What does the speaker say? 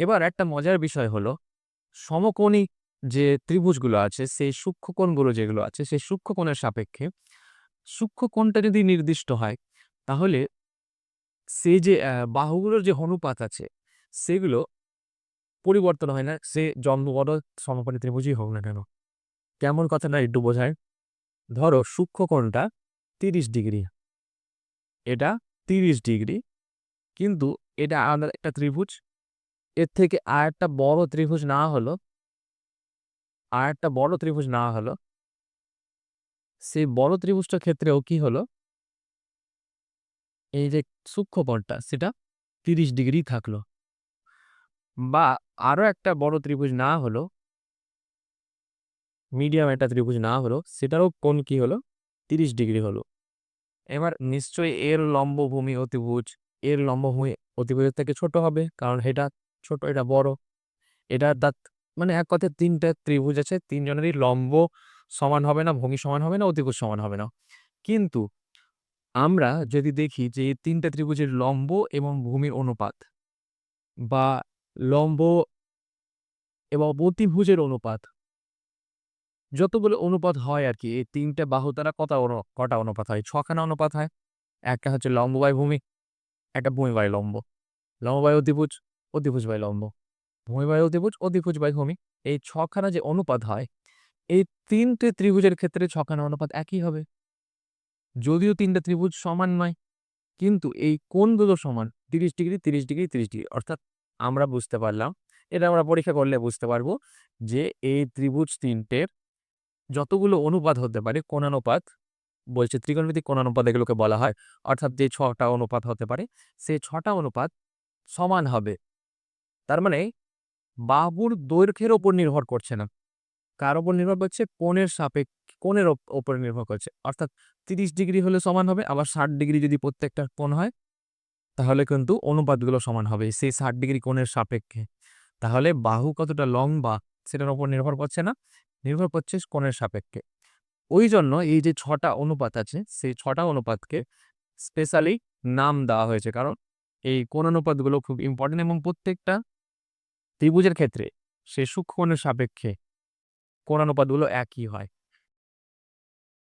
এবার একটা মজার বিষয় হলো, সমকোণী যে ত্রিভুজগুলো আছে, সেই সূক্ষ্মকোণগুলো যেগুলো আছে, সেই সূক্ষ্মকোণের সাপেক্ষে সূক্ষ্মকোণটা যদি নির্দিষ্ট হয়, তাহলে সেই যে বাহুগুলোর যে অনুপাত আছে, সেগুলো পরিবর্তন হয় না, সে জন্ম বড় সমকোণী ত্রিভুজই হোক না কেন। কেমন কথা কথাটা একটু বোঝায়? ধরো সূক্ষ্মকোণটা তিরিশ ডিগ্রি। এটা তিরিশ ডিগ্রি, কিন্তু এটা আলাদা একটা ত্রিভুজ এর থেকে আর একটা বড় ত্রিভুজ না হলো, আর একটা বড় ত্রিভুজ না হলো, সেই বড় ত্রিভুজটার ক্ষেত্রেও কি হলো? এই যে সূক্ষ্মকোণটা, সেটা তিরিশ ডিগ্রি থাকল। বা আরও একটা বড় ত্রিভুজ না হলো, মিডিয়াম একটা ত্রিভুজ না হলো, সেটারও কোণ কি হলো? তিরিশ ডিগ্রি হলো। এবার নিশ্চয়ই এর লম্বভূমি অতিভুজ, এর লম্বভূমি অতিভুজের থেকে ছোট হবে, কারণ এটা ছোট, এটা বড়। এটা তার মানে এক কথায় তিনটা ত্রিভুজ আছে, তিনজনেরই লম্ব সমান হবে না ভূমি সমান হবে না, অতিভুজ সমান হবে না। কিন্তু আমরা যদি দেখি যে তিনটা ত্রিভুজের লম্ব এবং ভূমির অনুপাত বা লম্ব এবং অতিভুজের অনুপাত যতগুলো অনুপাত হয় আর কি, এই তিনটে বাহু দ্বারা কত কটা অনুপাত হয়? ছখানা অনুপাত হয়। একটা হচ্ছে লম্ব বাই ভূমি, একটা ভূমি বাই লম্ব। লম্ব বাই অতিভুজ অতিভুজ বাই লম্ব। ভূমি বাই অতিভুজ অতিভুজ বাই ভূমি। এই ছখানা যে অনুপাত হয়, এই তিনটে ত্রিভুজের ক্ষেত্রে ছখানা অনুপাত একই হবে। যদিও তিনটে ত্রিভুজ সমান নয়, কিন্তু এই কোণগুলো সমান, তিরিশ ডিগ্রি তিরিশ ডিগ্রি তিরিশ ডিগ্রি। অর্থাৎ আমরা বুঝতে পারলাম, এটা আমরা পরীক্ষা করলে বুঝতে পারব যে এই ত্রিভুজ তিনটের যতগুলো অনুপাত হতে পারে, কোণানুপাত, বলছে ত্রিকোণমিতিক কোণানুপাত এগুলোকে বলা হয়, অর্থাৎ যে ছটা অনুপাত হতে পারে সেই ছটা অনুপাত সমান হবে। তার মানে বাহুর দৈর্ঘ্যের ওপর নির্ভর করছে না। কার ওপর নির্ভর করছে? কোণের সাপেক্ষ, কোণের ওপ- ওপর নির্ভর করছে। অর্থাৎ তিরিশ ডিগ্রি হলে সমান হবে, আবার ষাট ডিগ্রি যদি প্রত্যেকটা কোণ হয়, তাহলে কিন্তু অনুপাতগুলো সমান হবে, সেই ষাট ডিগ্রি কোণের সাপেক্ষে। তাহলে বাহু কতটা লম্বা সেটার ওপর নির্ভর করছে না, নির্ভর করছে কোণের সাপেক্ষে। ওই জন্য এই যে ছটা অনুপাত আছে, সেই ছটা অনুপাতকে স্পেশালি নাম দেওয়া হয়েছে, কারণ এই কোন অনুপাতগুলো খুব ইম্পর্টেন্ট এবং প্রত্যেকটা ত্রিভুজের ক্ষেত্রে সে সূক্ষ্মণের সাপেক্ষে কোণানুপাতগুলো একই হয়।